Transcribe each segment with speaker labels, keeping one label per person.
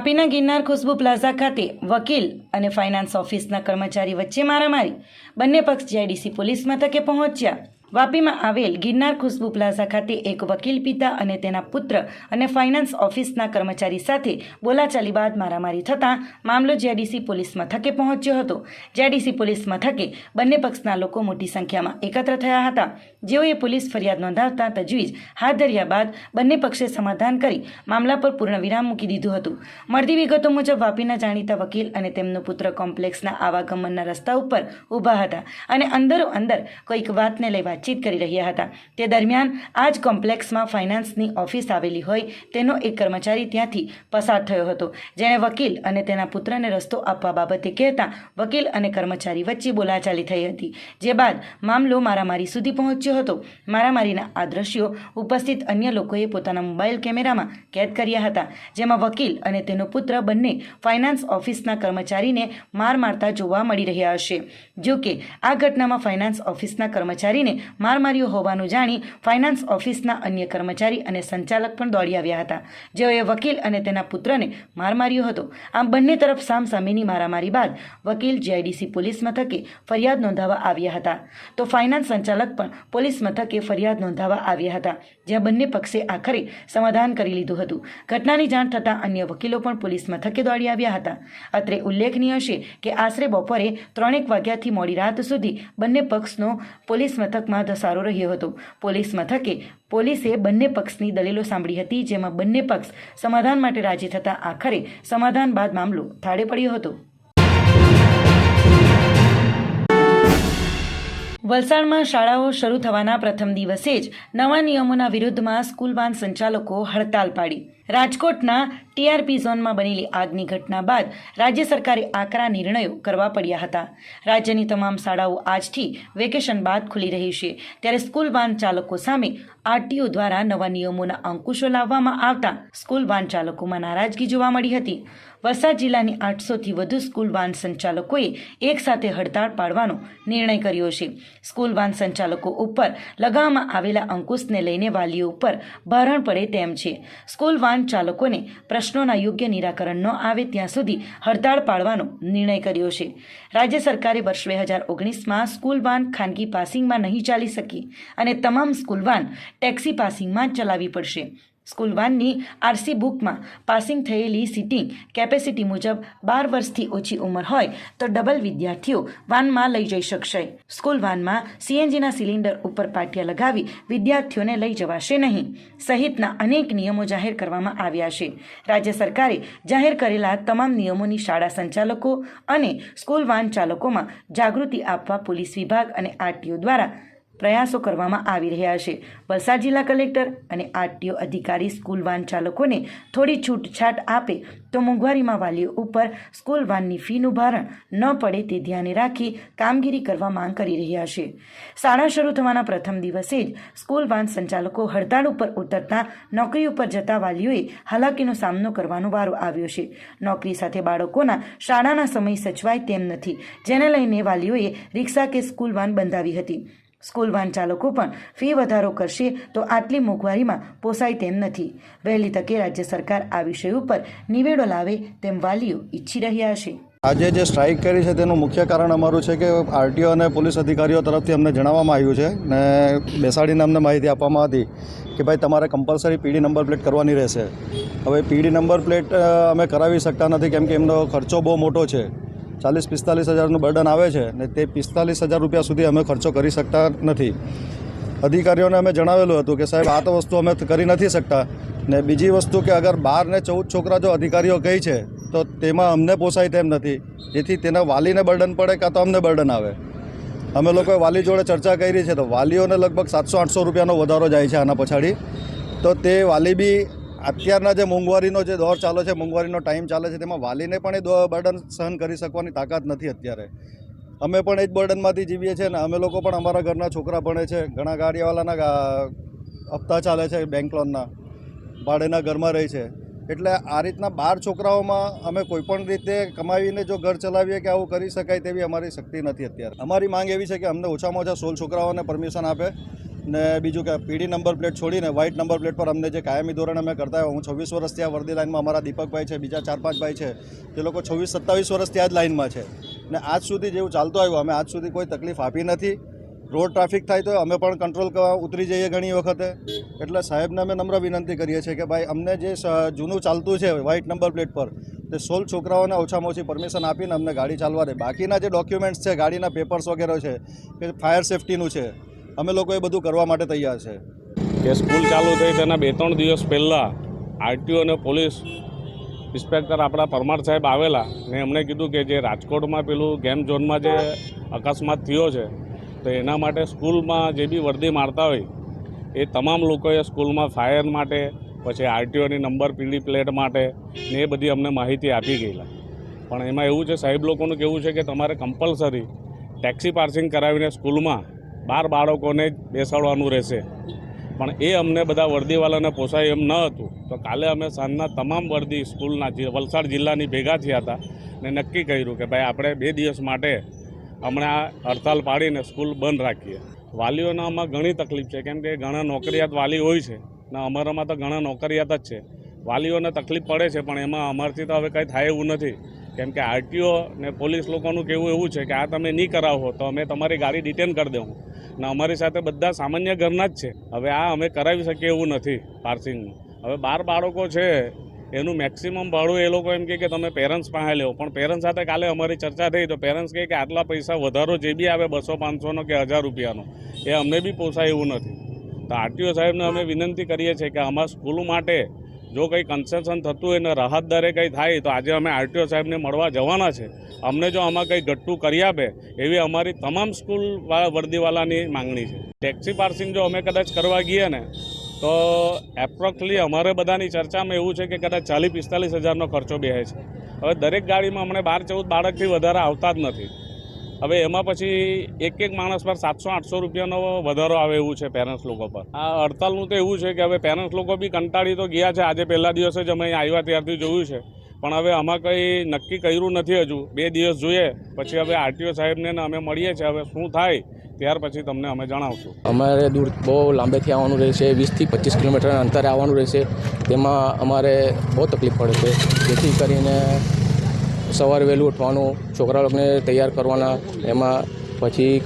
Speaker 1: વાપીના ગિરનાર ખુશ્બુ plaza ખાતે વકીલ અને ફાઇનાન્સ ઓફિસના કર્મચારી વચ્ચે મારામારી. બંને પક્ષ જીઆઈડીસી પોલીસ મથકે પહોંચ્યા. વાપીમાં આવેલ ગિરનાર ખુશ્બુ પ્લાઝા ખાતે એક વકીલ પિતા અને તેના પુત્ર અને ફાઇનાન્સ ઓફિસના કર્મચારી સાથે બોલાચાલી બાદ મારામારી થતાં મામલો જેડીસી પોલીસ મથકે પહોંચ્યો હતો. જેડીસી પોલીસ મથકે બંને પક્ષના લોકો મોટી સંખ્યામાં એકત્ર થયા હતા. જેઓએ પોલીસ ફરિયાદ નોંધાવતા તજવીજ હાથ ધર્યા બાદ બંને પક્ષે સમાધાન કરી મામલા પર પૂર્ણ વિરામ મૂકી દીધું હતું. મળતી વિગતો મુજબ વાપીના જાણીતા વકીલ અને તેમનો પુત્ર કોમ્પ્લેક્સના આવાગમનના રસ્તા ઉપર ઊભા હતા અને અંદરો અંદર કોઈક વાતને લઈ વાતચીત કરી રહ્યા હતા. તે દરમિયાન આ જ કોમ્પ્લેક્સમાં ફાઇનાન્સની ઓફિસ આવેલી હોય તેનો એક કર્મચારી ત્યાંથી પસાર થયો હતો. જેણે વકીલ અને તેના પુત્રને રસ્તો આપવા બાબતે કહેતા વકીલ અને કર્મચારી વચ્ચે બોલાચાલી થઈ હતી. જે બાદ મામલો મારામારી સુધી પહોંચ્યો હતો. મારામારીના આ દ્રશ્યો ઉપસ્થિત અન્ય લોકોએ પોતાના મોબાઈલ કેમેરામાં કેદ કર્યા હતા. જેમાં વકીલ અને તેનો પુત્ર બંને ફાઇનાન્સ ઓફિસના કર્મચારીને માર મારતા જોવા મળી રહ્યા હશે. જો કે આ ઘટનામાં ફાઇનાન્સ ઓફિસના કર્મચારીને માર માર્યો હોવાનું જાણી ફાઇનાન્સ ઓફિસના અન્ય કર્મચારી અને સંચાલક પણ દોડી આવ્યા હતા. જેઓએ વકીલ અને તેના પુત્રને માર માર્યો હતો. આમ બંને તરફ સામસામેની મારામારી બાદ વકીલ જીઆઈડીસી પોલીસ મથકે ફરિયાદ નોંધાવા આવ્યા હતા. તો ફાઇનાન્સ સંચાલક પણ પોલીસ મથકે ફરિયાદ નોંધાવા આવ્યા હતા. જ્યાં બંને પક્ષે આખરે સમાધાન કરી લીધું હતું. ઘટનાની જાણ થતાં અન્ય વકીલો પણ પોલીસ મથકે દોડી આવ્યા હતા. અત્રે ઉલ્લેખનીય છે કે આશરે બપોરે ત્રણેક વાગ્યાથી મોડી રાત સુધી બંને પક્ષનો પોલીસ મથકમાં ધસારો રહ્યો હતો. પોલીસ મથકે પોલીસે બંને પક્ષની દલીલો સાંભળી હતી, જેમાં બંને પક્ષ સમાધાન માટે રાજી થતાં આખરે સમાધાન બાદ મામલો થાળે પડ્યો હતો. વલસાડમાં શાળાઓ શરૂ થવાના પ્રથમ દિવસે જ નવા નિયમોના વિરુદ્ધમાં સ્કૂલ વાન સંચાલકો હડતાલ પાડી. રાજકોટના ટીઆરપી ઝોનમાં બનેલી આગની ઘટના બાદ રાજ્ય સરકારે આકરા નિર્ણયો કરવા પડ્યા હતા. રાજ્યની તમામ શાળાઓ આજથી વેકેશન બાદ ખુલી રહી છે. ત્યારે સ્કૂલ વાન ચાલકો સામે આરટીઓ દ્વારા નવા નિયમોના અંકુશો લાવવામાં આવતા સ્કૂલ વાન ચાલકોમાં નારાજગી જોવા મળી હતી. વલસાડ જિલ્લાની આઠસોથી વધુ સ્કૂલ વાન સંચાલકોએ એકસાથે હડતાળ પાડવાનો નિર્ણય કર્યો છે. સ્કૂલ વાન સંચાલકો ઉપર લગાવવામાં આવેલા અંકુશને લઈને વાલીઓ ઉપર ભારણ પડે તેમ છે. સ્કૂલ વાન ચાલકોને પ્રશ્નોના યોગ્ય નિરાકરણ ન આવે ત્યાં સુધી હડતાળ પાડવાનો નિર્ણય કર્યો છે. રાજ્ય સરકારે વર્ષ બે હજાર ઓગણીસમાં સ્કૂલ વાન ખાનગી પાસિંગમાં નહીં ચાલી શકી અને તમામ સ્કૂલ વાન ટેક્સી પાસિંગમાં ચલાવવી પડશે. સ્કૂલ વાનની આરસી બુકમાં પાસિંગ થયેલી સીટિંગ કેપેસિટી મુજબ બાર વર્ષથી ઓછી ઉંમર હોય તો ડબલ વિદ્યાર્થીઓ વાનમાં લઈ જઈ શકશે. સ્કૂલ વાનમાં સીએનજીના સિલિન્ડર ઉપર પાટિયા લગાવી વિદ્યાર્થીઓને લઈ જવાશે નહીં. સહિતના અનેક નિયમો જાહેર કરવામાં આવ્યા છે. રાજ્ય સરકારે જાહેર કરેલા તમામ નિયમોની શાળા સંચાલકો અને સ્કૂલ વાન ચાલકોમાં જાગૃતિ આપવા પોલીસ વિભાગ અને આરટીઓ દ્વારા પ્રયાસો કરવામાં આવી રહ્યા છે. વલસાડ જિલ્લા કલેક્ટર અને આરટીઓ અધિકારી સ્કૂલ વાન ચાલકોને થોડી છૂટછાટ આપે તો મોંઘવારીમાં વાલીઓ ઉપર સ્કૂલ વાનની ફીનું ભારણ ન પડે તે ધ્યાને રાખી કામગીરી કરવા માંગ કરી રહ્યા છે. શાળા શરૂ થવાના પ્રથમ દિવસે જ સ્કૂલ વાન સંચાલકો હડતાળ ઉપર ઉતરતા નોકરી ઉપર જતા વાલીઓએ હાલાકીનો સામનો કરવાનો વારો આવ્યો છે. નોકરી સાથે બાળકોના શાળાના સમય સચવાય તેમ નથી. જેને લઈને વાલીઓએ રિક્ષા કે સ્કૂલ વાન બંધાવી હતી. સ્કૂલ વાન ચાલકો પણ ફી વધારો કરશે તો આટલી મોંઘવારીમાં પોસાય તેમ નથી. વહેલી તકે રાજ્ય સરકાર આ વિષય ઉપર નિવેડો લાવે તેમ વાલીઓ ઈચ્છી રહ્યા છે.
Speaker 2: આજે જે સ્ટ્રાઇક કરી છે તેનું મુખ્ય કારણ અમારું છે કે આરટીઓ અને પોલીસ અધિકારીઓ તરફથી અમને જણાવવામાં આવ્યું છે ને બેસાડીને અમને માહિતી આપવામાં હતી કે ભાઈ તમારે કમ્પલસરી પીડી નંબર પ્લેટ કરવાની રહેશે. હવે પીડી નંબર પ્લેટ અમે કરાવી શકતા નથી કેમ કે એમનો ખર્ચો બહુ મોટો છે. ચાલીસ પિસ્તાલીસ હજારનું બર્ડન આવે છે ને તે પિસ્તાલીસ હજાર રૂપિયા સુધી અમે ખર્ચો કરી શકતા નથી. અધિકારીઓને અમે જણાવેલું હતું કે સાહેબ, આ તો વસ્તુ અમે કરી નથી શકતા. ને બીજી વસ્તુ કે અગર બાર ને ચૌદ છોકરા જો અધિકારીઓ કહી છે, તો તેમાં અમને પોસાય તેમ નથી. જેથી તેના વાલીને બર્ડન પડે કાં તો અમને બર્ડન આવે. અમે લોકોએ વાલી જોડે ચર્ચા કરી છે, તો વાલીઓને લગભગ સાતસો આઠસો રૂપિયાનો વધારો જાય છે આના પછાડી. તો તે વાલી બી અત્યારના જે મોંઘવારીનો જે દોર ચાલે છે, મોંઘવારીનો ટાઈમ ચાલે છે, તેમાં વાલીને પણ એ બર્ડન સહન કરી શકવાની તાકાત નથી અત્યારે. અમે પણ એ જ બર્ડનમાંથી જીવીએ છીએ ને અમે લોકો પણ અમારા ઘરના છોકરા ભણે છે. ઘણા ગાડીવાળાના હપ્તા ચાલે છે બેંક લોનના ભાડેના ઘરમાં રહે છે. એટલે આ રીતના બાર છોકરાઓમાં અમે કોઈપણ રીતે કમાવીને જો ઘર ચલાવીએ કે આવું કરી શકાય તેવી અમારી શક્તિ નથી અત્યારે. અમારી માંગ એવી છે કે અમને ઓછામાં ઓછા સોળ છોકરાઓને પરમિશન આપે. ને બીજું કે પીડી નંબર પ્લેટ છોડીને વ્હાઇટ નંબર પ્લેટ પર અમને જે કાયમી ધોરણે અમે કરતા હું છવ્વીસ વર્ષથી આ વર્દી લાઇનમાં અમારા દીપકભાઈ છે, બીજા ચાર પાંચ ભાઈ છે, તે લોકો છવ્વીસ, સત્તાવીસ વર્ષથી આ જ લાઇનમાં છે. ને આજ સુધી જેવું ચાલતું આવ્યું, અમે આજ સુધી કોઈ તકલીફ આપી નથી. રોડ ટ્રાફિક થાય તો અમે પણ કંટ્રોલ કરવા ઉતરી જઈએ ઘણી વખતે. એટલે સાહેબને અમે નમ્ર વિનંતી કરીએ છીએ કે ભાઈ, અમને જે જૂનું ચાલતું છે વ્હાઇટ નંબર પ્લેટ પર, તે સોલ છોકરાઓને ઓછામાં ઓછી પરમિશન આપીને અમને ગાડી ચાલવા દે. બાકીના જે ડોક્યુમેન્ટ્સ છે, ગાડીના પેપર્સ વગેરે છે કે ફાયર સેફટીનું છે. અમે લોકો એ બધું કરવા માટે તૈયાર છે.
Speaker 3: કે સ્કૂલ ચાલુ થઈ તેના બે ત્રણ દિવસ પહેલાં આરટીઓ અને પોલીસ ઇન્સ્પેક્ટર આપણા પરમાર સાહેબ આવેલા ને એમણે કીધું કે જે રાજકોટમાં પેલું ગેમ ઝોનમાં જે અકસ્માત થયો છે, તો એના માટે સ્કૂલમાં જે બી વર્દી મારતા હોય, એ તમામ લોકોએ સ્કૂલમાં ફાયર માટે, પછી આરટીઓની નંબર, પીડી પ્લેટ માટે ને એ બધી અમને માહિતી આપી ગયેલા. પણ એમાં એવું છે, સાહેબ લોકોનું કેવું છે કે તમારે કમ્પલસરી ટેક્સી પાર્સિંગ કરાવીને સ્કૂલમાં બાર બાળકોને જ બેસાડવાનું રહેશે. પણ એ અમને બધા વર્દીવાલાને પોસાય એમ ન હતું. તો કાલે અમે સાંજના તમામ વર્દી સ્કૂલના વલસાડ જિલ્લાની ભેગા થયા હતા. ને નક્કી કર્યું કે ભાઈ આપણે બે દિવસ માટે હમણાં હડતાલ પાડીને સ્કૂલ બંધ રાખીએ. વાલીઓને આમાં ઘણી તકલીફ છે. કેમ કે ઘણા નોકરિયાત વાલી હોય છે. ને અમારામાં તો ઘણા નોકરિયાત જ છે. વાલીઓને તકલીફ પડે છે, પણ એમાં અમારથી તો હવે કંઈ થાય એવું નથી. કેમ કે આરટીઓ ને પોલીસ લોકોનું કહેવું એવું છે કે આ તમે નહીં કરાવો તો અમે તમારી ગાડી ડિટેન કરી દઉં ને અમારી સાથે બધા સામાન્ય ઘરના જ છે. હવે આ અમે કરાવી શકીએ એવું નથી પાર્સિંગનું. હવે બાર બાળકો છે, એનું મેક્સિમમ ભાડું એ લોકો એમ કહે કે તમે પેરેન્ટ્સ પાસે લેવો પણ પેરેન્ટ્સ સાથે કાલે અમારી ચર્ચા થઈ તો પેરેન્ટ્સ કહે કે આટલા પૈસા વધારો જે બી આવે બસો, પાંચસોનો કે હજાર રૂપિયાનો, એ અમને બી પોસાય એવું નથી. તો આરટીઓ સાહેબને અમે વિનંતી કરીએ છીએ કે અમારા સ્કૂલ માટે જો કંઈ કન્સેશન થતું હોય ને રાહત દરે કંઈ થાય, તો આજે અમે આરટીઓ સાહેબને મળવા જવાના છે. અમને જો આમાં કંઈ ગટ્ટું કરી આપે, એવી અમારી તમામ સ્કૂલ વર્દીવાલાની માંગણી છે. ટેક્સી પાર્સિંગ જો અમે કદાચ કરવા ગઈએ ને, તો એપ્રોક્સલી અમારે બધાની ચર્ચામાં એવું છે કે કદાચ ચાલીસ પિસ્તાલીસ હજારનો ખર્ચો બેસે છે. હવે દરેક ગાડીમાં અમને બાર ચૌદ બાળકથી વધારે આવતા જ નથી. હવે એમાં પછી એક એક માણસ પર સાતસો, આઠસો રૂપિયાનો વધારો આવે એવું છે પેરેન્ટ્સ લોકો પર. આ હડતાલનું તો એવું છે કે હવે પેરેન્ટ્સ લોકો બી કંટાળી તો ગયા છે. આજે પહેલા દિવસે જ અમે આવ્યા ત્યારથી જોયું છે. પણ હવે આમાં કંઈ નક્કી કર્યું નથી હજુ. બે દિવસ જોઈએ. પછી હવે આરટીઓ સાહેબને અમે મળીએ છીએ. હવે શું થાય ત્યાર પછી તમને અમે જણાવશું.
Speaker 4: અમારે દૂર બહુ લાંબેથી આવવાનું રહેશે. વીસથી પચીસ કિલોમીટરના અંતરે આવવાનું રહેશે. તેમાં અમારે બહુ તકલીફ પડે છે. જેથી કરીને સવારે વહેલું ઉઠવાનું, છોકરા લોકોને તૈયાર કરવાના, એમાં પછી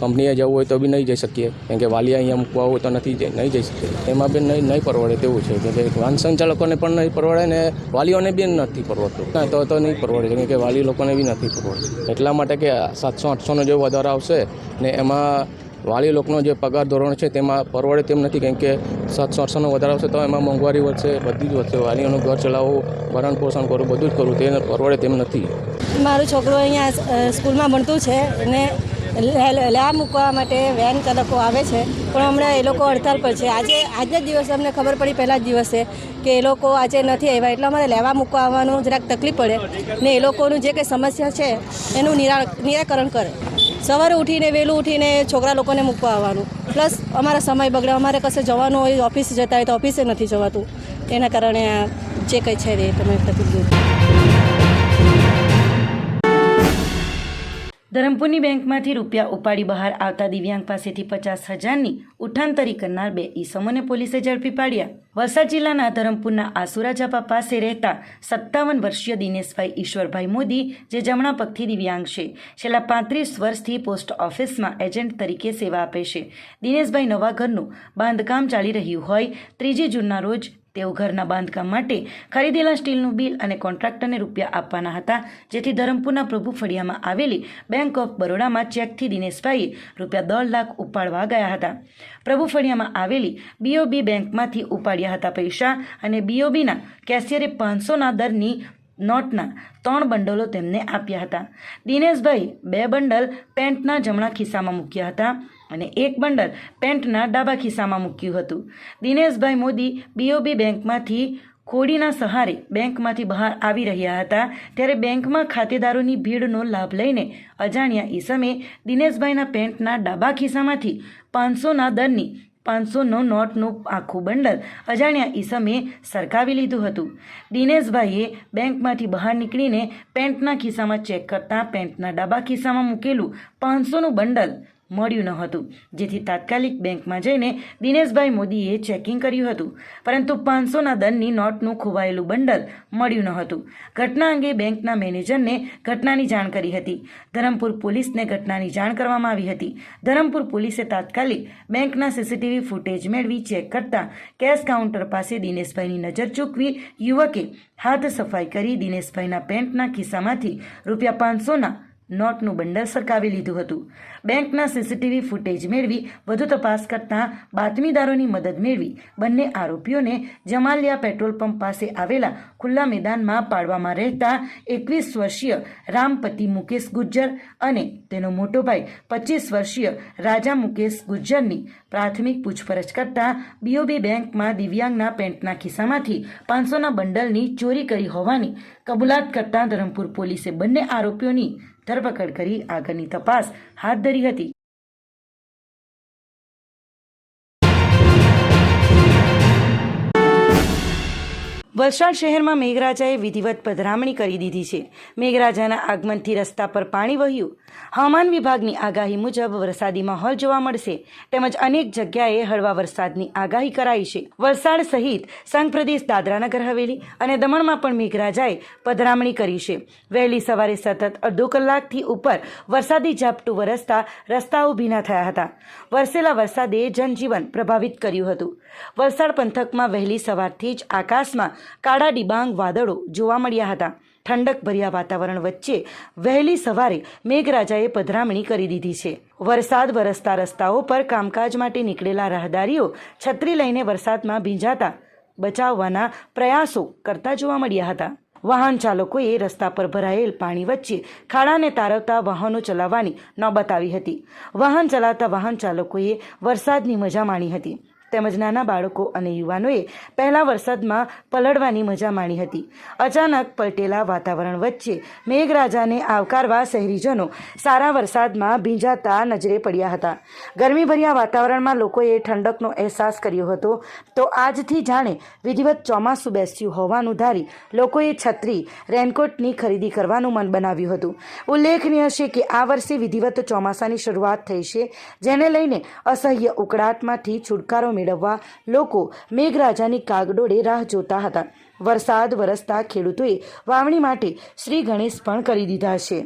Speaker 4: કંપનીએ જવું હોય તો બી નહીં જઈ શકીએ. કેમ કે વાલી અહીંયા મૂકવા હોય તો નથી નહીં જઈ શકીએ. એમાં બી નહીં નહીં પરવડે તેવું છે. કેમ કે વાહન સંચાલકોને પણ નહીં પરવડે ને વાલીઓને બી નથી પરવડતું. ના, તો તો નહીં પરવડે કેમ કે વાલી લોકોને બી નથી પરવડતું. એટલા માટે કે સાતસો, આઠસોનો જો વધારો આવશે ને એમાં વાલી લોકોનો જે પગાર ધોરણ છે તેમાં પરવડે તેમ નથી, કેમ કે સાતસો, આઠસોનો વધારો છે તો એમાં મોંઘવારી વધશે, બધી જ વધશે વાલીઓનું ઘર ચલાવવું, ભરણ પોષણ કરવું, બધું જ કરવું તે પરવડે તેમ નથી.
Speaker 5: મારો છોકરો અહીંયા સ્કૂલમાં ભણતું છે અને લેવા મૂકવા માટે વેન ચાલકો આવે છે. પણ હમણાં એ લોકો હડતાલ પર છે. આજે, આજના જ દિવસે અમને ખબર પડી પહેલા જ દિવસે કે એ લોકો આજે નથી આવ્યા, એટલે અમારે લેવા મૂકવા આવવાનું જરાક તકલીફ પડે ને એ લોકોનું જે કંઈ સમસ્યા છે એનું નિરા નિરાકરણ કરે. સવારે ઉઠીને, વહેલું ઉઠીને છોકરા લોકોને મૂકવા આવવાનું. પ્લસ અમારા સમય બગડે, અમારે કશે જવાનું હોય, ઓફિસ જતા હોય તો ઓફિસે નથી જવાતું. એના કારણે જે કંઈ છે એ તમે તકલીફ દૂર
Speaker 1: ધરમપુરની બેંકમાંથી રૂપિયા ઉપાડી બહાર આવતા દિવ્યાંગ પાસેથી પચાસ હજારની ઉઠાંતરી કરનાર બે ઈસમોને પોલીસે ઝડપી પાડ્યા. વલસાડ જિલ્લાના ધરમપુરના આસુરાજાપા પાસે રહેતા સત્તાવન વર્ષીય દિનેશભાઈ ઈશ્વરભાઈ મોદી, જે જમણા પગથી દિવ્યાંગ છે, છેલ્લા પાંત્રીસ વર્ષથી પોસ્ટ ઓફિસમાં એજન્ટ તરીકે સેવા આપે છે. દિનેશભાઈ નવા ઘરનું બાંધકામ ચાલી રહ્યું હોય, ત્રીજી જૂનના રોજ તેઓ ઘરના બાંધકામ માટે ખરીદેલા સ્ટીલનું બિલ અને કોન્ટ્રાક્ટરને રૂપિયા આપવાના હતા, જેથી ધરમપુરના પ્રભુ ફળિયામાં આવેલી બેંક ઓફ બરોડામાં ચેકથી દિનેશભાઈએ રૂપિયા દોઢ લાખ ઉપાડવા ગયા હતા. પ્રભુ ફળિયામાં આવેલી બીઓબી બેંકમાંથી ઉપાડ્યા હતા પૈસા અને બીઓબીના કેશિયરે પાંચસોના દરની નોટના ત્રણ બંડલો તેમને આપ્યા હતા. દિનેશભાઈ બે બંડલ પેન્ટના જમણા ખિસ્સામાં મૂક્યા હતા અને એક બંડલ પેન્ટના ડાબા ખિસ્સામાં મૂક્યું હતું. દિનેશભાઈ મોદી બીઓબી બેંકમાંથી ખોડીના સહારે બેંકમાંથી બહાર આવી રહ્યા હતા ત્યારે બેંકમાં ખાતેદારોની ભીડનો લાભ લઈને અજાણ્યા ઈસમે દિનેશભાઈના પેન્ટના ડાબા ખિસ્સામાંથી પાંચસોના દરની પાંચસોનો નોટનું આખું બંડલ અજાણ્યા ઈસમે સરકાવી લીધું હતું. દિનેશભાઈએ બેંકમાંથી બહાર નીકળીને પેન્ટના ખિસ્સામાં ચેક કરતાં પેન્ટના ડાબા ખિસ્સામાં મૂકેલું પાંચસોનું બંડલ મળ્યું ન હતું. જેથી તાત્કાલિક બેંકમાં જઈને દિનેશભાઈ મોદીએ ચેકિંગ કર્યું હતું. પરંતુ પાંચસોના દંડની નોટનું ખોવાયેલું બંડલ મળ્યું ન હતું. ઘટના અંગે બેંકના મેનેજરને ઘટનાની જાણ કરી હતી. ધરમપુર પોલીસને ઘટનાની જાણ કરવામાં આવી હતી. ધરમપુર પોલીસે તાત્કાલિક બેંકના સીસીટીવી ફૂટેજ મેળવી ચેક કરતા કેશ કાઉન્ટર પાસે દિનેશભાઈની નજર ચૂકવી યુવકે હાથ સફાઈ કરી દિનેશભાઈના પેન્ટના ખિસ્સામાંથી રૂપિયા પાંચસોના નોટનું બંડલ સરકાવી લીધું હતું. બેંકના સીસીટીવી ફૂટેજ મેળવી વધુ તપાસ કરતાં બાતમીદારોની મદદ મેળવી બંને આરોપીઓને જમાલિયા પેટ્રોલ પંપ પાસે આવેલા ખુલ્લા મેદાનમાં પાડવામાં રહેતા એકવીસ વર્ષીય રામપતિ મુકેશ ગુજ્જર અને તેનો મોટો ભાઈ પચીસ વર્ષીય રાજા મુકેશ ગુજ્જરની પ્રાથમિક પૂછપરછ કરતાં બીઓબી બેંકમાં દિવ્યાંગના પેન્ટના ખિસ્સામાંથી પાંચસોના બંડલની ચોરી કરી હોવાની કબૂલાત કરતાં ધરમપુર પોલીસે બંને આરોપીઓની ધરપકડ કરી આગળની તપાસ હાથ ધરી હતી વલસાડ શહેરમાં મેઘરાજાએ વિધિવત પધરામણી કરી દીધી છે. મેઘરાજાના આગમનથી રસ્તા પર પાણી વહ્યું. હવામાન વિભાગની આગાહી મુજબ વરસાદી માહોલ જોવા મળશે. તેમજ અનેક જગ્યાએ હળવા વરસાદની આગાહી કરાઈ છે. વલસાડ સહિત સંઘ પ્રદેશ દાદરાનગર હવેલી અને દમણમાં પણ મેઘરાજાએ પધરામણી કરી છે. વહેલી સવારે સતત અડધો કલાકથી ઉપર વરસાદી ઝાપટું વરસતા રસ્તાઓ ભીના થયા હતા. વરસેલા વરસાદે જનજીવન પ્રભાવિત કર્યું હતું. વલસાડ પંથકમાં વહેલી સવારથી જ આકાશમાં કાળા ડિબાંગ વાદળો જોવા મળ્યા હતા. ઠંડક ભર્યા વાતાવરણ વચ્ચે વહેલી સવારે મેઘરાજાએ પધરામણી કરી દીધી છે. વરસાદ વરસતા રસ્તાઓ પર કામકાજ માટે નીકળેલા રાહદારીઓ છત્રી લઈને વરસાદમાં ભીંજાતા બચાવવાના પ્રયાસો કરતા જોવા મળ્યા હતા. વાહન ચાલકોએ રસ્તા પર ભરાયેલ પાણી વચ્ચે ખાડાને તારવતા વાહનો ચલાવવાની નોબત આવી હતી. વાહન ચલાવતા વાહન ચાલકોએ વરસાદની મજા માણી હતી. તેમજ નાના બાળકો અને યુવાનોએ પહેલા વરસાદમાં પલળવાની મજા માણી હતી. અચાનક પલટેલા વાતાવરણ વચ્ચે મેઘરાજાને આવકારવા શહેરીજનો સારા વરસાદમાં ભીંજાતા નજરે પડ્યા હતા. ગરમીભર્યા વાતાવરણમાં લોકોએ ઠંડકનો અહેસાસ કર્યો હતો. તો આજથી જાણે વિધિવત ચોમાસું બેસ્યું હોવાનું ધારી લોકોએ છત્રી, રેનકોટની ખરીદી કરવાનું મન બનાવ્યું હતું. ઉલ્લેખનીય છે કે આ વર્ષે વિધિવત ચોમાસાની શરૂઆત થઈ છે, જેને લઈને અસહ્ય ઉકળાટમાંથી છુટકારો મેળવવા લોકો મેઘરાજાની કાગડોળે રાહ જોતા હતા. વરસાદ વરસતા ખેડૂતોએ વાવણી માટે શ્રી ગણેશ પણ કરી દીધા છે.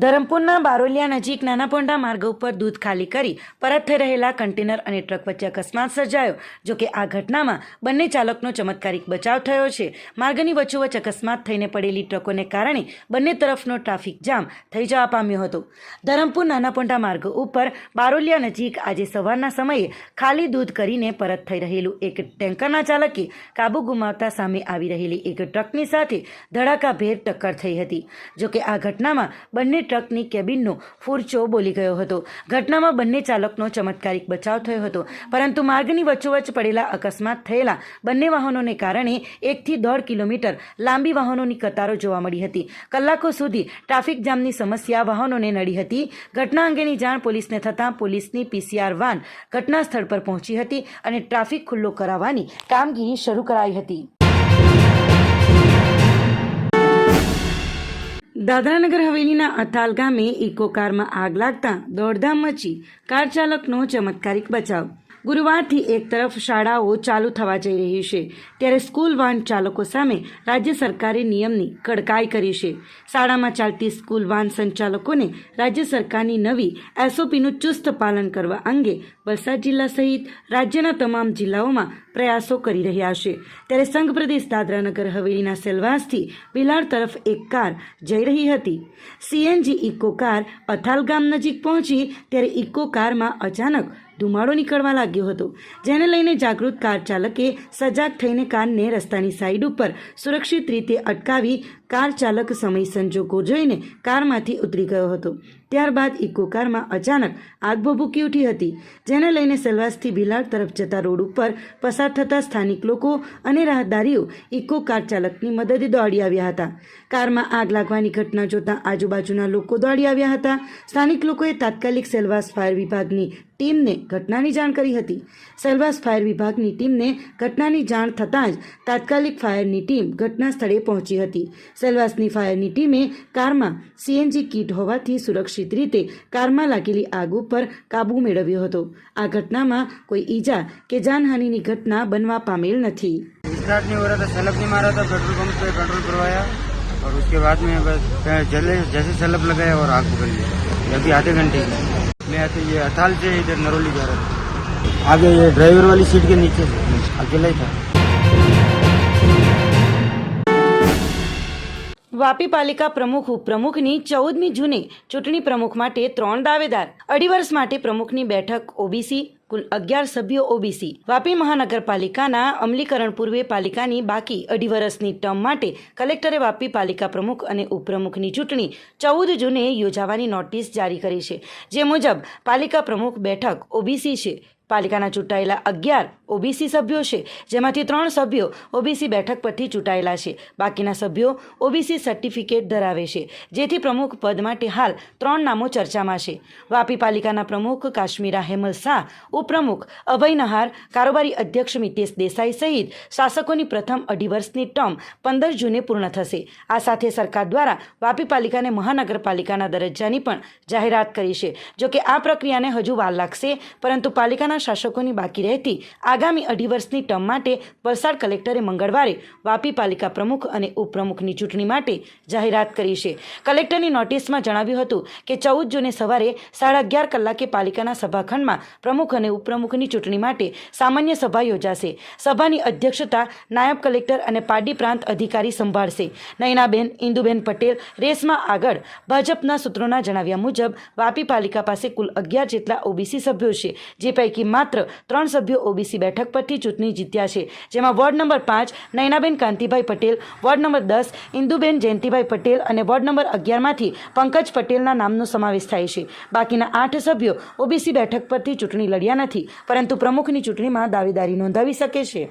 Speaker 1: ધરમપુરના બારોલિયા નજીક નાનાપોંડા માર્ગ ઉપર દૂધ ખાલી કરી પરત થઈ રહેલા કન્ટેનર અને ટ્રક વચ્ચે અકસ્માત સર્જાયો જોકે આ ઘટનામાં બંને ચાલકનો ચમત્કારિક બચાવ થયો છે. માર્ગની વચ્ચોવચ્ચ અકસ્માત થઈને પડેલી ટ્રકોને કારણે બંને તરફનો ટ્રાફિક જામ થઈ જવા પામ્યો હતો. ધરમપુર નાનાપોંડા માર્ગ ઉપર બારોલિયા નજીક આજે સવારના સમયે ખાલી દૂધ કરીને પરત થઈ રહેલું એક ટેન્કરના ચાલકે કાબુ ગુમાવતા સામે આવી રહેલી એક ટ્રકની સાથે ધડાકાભેર ટક્કર થઈ હતી. જોકે આ ઘટનામાં બંને ટ્રકની કેબિનનો ફૂરચો બોલી ગયો હતો. ઘટનામાં બંને ચાલકનો ચમત્કારિક બચાવ થયો હતો. પરંતુ માર્ગની વચ્ચોવચ્ચ પડેલા અકસ્માત થયેલા બંને વાહનોને કારણે એકથી દોઢ કિલોમીટર લાંબી વાહનોની કતારો જોવા મળી હતી. કલાકો સુધી ટ્રાફિક જામની સમસ્યા વાહનોને નડી હતી. ઘટના અંગેની જાણ પોલીસને થતાં પોલીસની પીસીઆર વાન ઘટના સ્થળ પર પહોંચી હતી અને ટ્રાફિક ખુલ્લો કરાવવાની કામગીરી શરૂ કરાઈ હતી. દાદરાનગર હવેલીના અથાલ ગામે ઇકો કારમાં આગ લાગતા દોડધામ મચી કાર ચાલકનો ચમત્કારિક બચાવ. ગુરુવારથી એક તરફ શાળાઓ ચાલુ થવા જઈ રહી છે, ત્યારે સ્કૂલ વાન ચાલકો સામે રાજ્ય સરકારે નિયમની કડકાઈ કરી છે. શાળામાં ચાલતી સ્કૂલ વાન સંચાલકોને રાજ્ય સરકારની નવી એસઓપીનું ચુસ્ત પાલન કરવા અંગે વલસાડ જિલ્લા સહિત રાજ્યના તમામ જિલ્લાઓમાં પ્રયાસો કરી રહ્યા છે. ત્યારે સંઘ પ્રદેશ દાદરાનગર હવેલીના સેલવાસથી બિલાડ તરફ એક કાર જઈ રહી હતી. સીએનજી ઇકો કાર અથાલ ગામ નજીક પહોંચી, ત્યારે ઇકો કારમાં અચાનક ધુમાડો નીકળવા લાગ્યો હતો, જેને લઈને જાગૃત કાર ચાલકે સજાગ થઈને કારને રસ્તાની સાઈડ ઉપર સુરક્ષિત રીતે અટકાવી કાર ચાલક સમય સંજોગો જોઈને કારમાંથી ઉતરી ગયો હતો. ત્યારબાદ ઇકો કારમાં અચાનક આગ ભભૂકી ઉઠી હતી, જેને લઈને સેલવાસથી ભીલાડ તરફ જતા રોડ ઉપર પસાર થતા સ્થાનિક લોકો અને રાહદારીઓ ઇકો કાર ચાલકની મદદે દોડી આવ્યા હતા. કારમાં આગ લાગવાની ઘટના જોતા આજુબાજુના લોકો દોડી આવ્યા હતા. સ્થાનિક લોકોએ તાત્કાલિક સેલવાસ ફાયર વિભાગની ટીમને ઘટનાની જાણ કરી હતી. સેલવાસ ફાયર વિભાગની ટીમને ઘટનાની જાણ થતાં જ તાત્કાલિક ફાયરની ટીમ ઘટના સ્થળે પહોંચી હતી. સેલવાસની ફાયરની ટીમે કારમાં સીએનજી કીટ હોવાથી સુરક્ષિત રીતે કારમાં લાગેલી આગ ઉપર કાબૂ મેળવ્યો હતો આ ઘટનામાં કોઈ ઈજા કે જાનહાનિની ઘટના બનવા પામેલ નથી
Speaker 6: स्टार्ट नहीं हो रहा था सैलप नहीं मारा था पेट्रोल पंप पे पेट्रोल भरवाया और उसके बाद में बस जले जैसे सैलप लगाया और आग पकड़ लिया ये अभी आधे घंटे की मैं आते ये अथाल से इधर नरोली जा रहा था आगे ये ड्राइवर वाली सीट के नीचे से अकेला ही था
Speaker 1: વાપી પાલિકા પ્રમુખ ઉપપ્રમુખની ચૌદમી જૂને ચૂંટણી પ્રમુખ માટે ત્રણ દાવેદાર. અઢી વર્ષ માટે પ્રમુખની બેઠક ઓબીસી, કુલ અગિયાર સભ્યો ઓબીસી. વાપી મહાનગરપાલિકાના અમલીકરણ પૂર્વે પાલિકાની બાકી અઢી વર્ષની ટર્મ માટે કલેક્ટરે વાપી પાલિકા પ્રમુખ અને ઉપપ્રમુખની ચૂંટણી ચૌદ જૂને યોજાવાની નોટિસ જારી કરી છે. જે મુજબ, પાલિકા પ્રમુખ બેઠક ઓબીસી છે. પાલિકાના ચૂંટાયેલા અગિયાર ઓબીસી સભ્યો છે, જેમાંથી ત્રણ સભ્યો ઓબીસી બેઠક પરથી ચૂંટાયેલા છે. બાકીના સભ્યો ઓબીસી સર્ટિફિકેટ ધરાવે છે, જેથી પ્રમુખ પદ માટે હાલ ત્રણ નામો ચર્ચામાં છે. વાપી પાલિકાના પ્રમુખ કાશ્મીરા હેમલ શાહ, ઉપપ્રમુખ અભય નહાર, કારોબારી અધ્યક્ષ મિતેશ દેસાઈ સહિત શાસકોની પ્રથમ અઢી વર્ષની ટર્મ પંદર જૂને પૂર્ણ થશે. આ સાથે સરકાર દ્વારા વાપી પાલિકાને મહાનગરપાલિકાના દરજ્જાની પણ જાહેરાત કરી છે, જોકે આ પ્રક્રિયાને હજુ વાર લાગશે, પરંતુ પાલિકાના શાસકોની બાકી રહેતી આગામી અઢી વર્ષની ટર્મ માટે વલસાડ કલેક્ટરે મંગળવારે વાપી પાલિકા પ્રમુખ અને ઉપપ્રમુખની ચૂંટણી માટે જાહેરાત કરી છે. કલેક્ટરની નોટિસમાં જણાવ્યું હતું કે ચૌદ જૂને સવારે સાડા અગિયાર કલાકે પાલિકાના સભાખંડમાં પ્રમુખ અને ઉપપ્રમુખની ચૂંટણી માટે સામાન્ય સભા યોજાશે. સભાની અધ્યક્ષતા નાયબ કલેક્ટર અને પાડી પ્રાંત અધિકારી સંભાળશે. નયનાબેન, ઇન્દુબેન પટેલ, રેસમાં આગળ ભાજપના સૂત્રોના જણાવ્યા મુજબ વાપી પાલિકા પાસે કુલ અગિયાર જેટલા ઓબીસી સભ્યો છે, જે પૈકી માત્ર ત્રણ સભ્યો ઓબીસી બેઠક પરથી ચૂંટણી જીત્યા છે, જેમાં વોર્ડ નંબર પાંચ નયનાબેન કાંતિભાઈ પટેલ, વોર્ડ નંબર દસ ઇન્દુબેન જયંતિભાઈ પટેલ અને વોર્ડ નંબર અગિયારમાંથી પંકજ પટેલના નામનો સમાવેશ થાય છે. બાકીના આઠ સભ્યો ઓબીસી બેઠક પરથી ચૂંટણી લડ્યા નથી, પરંતુ પ્રમુખની ચૂંટણીમાં દાવેદારી નોંધાવી શકે છે.